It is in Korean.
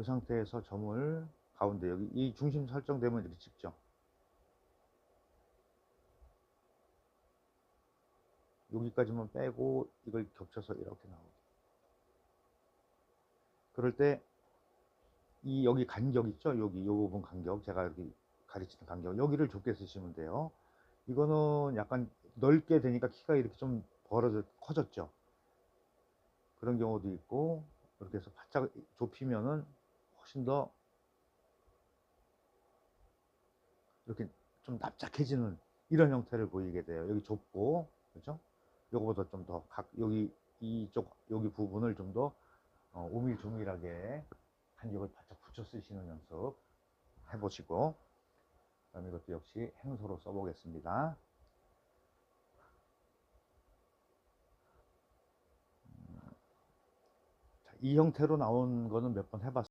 이 상태에서 점을 가운데 여기 이 중심 설정되면 이렇게 찍죠. 여기까지만 빼고 이걸 겹쳐서 이렇게 나오게. 그럴 때 이 여기 간격 있죠? 여기 요 부분 간격 제가 여기 가르치는 간격 여기를 좁게 쓰시면 돼요. 이거는 약간 넓게 되니까 키가 이렇게 좀 벌어져 커졌죠. 그런 경우도 있고 이렇게 해서 바짝 좁히면은 훨씬 더 이렇게 좀 납작해지는 이런 형태를 보이게 돼요. 여기 좁고 그렇죠? 요거보다 좀 더 각 여기 이쪽 여기 부분을 좀더 어, 오밀조밀하게 간격을 바짝 붙여 쓰시는 연습 해보시고 그다음에 이것도 역시 행소로 써보겠습니다. 음, 자, 이 형태로 나온 거는 몇 번 해봤어요.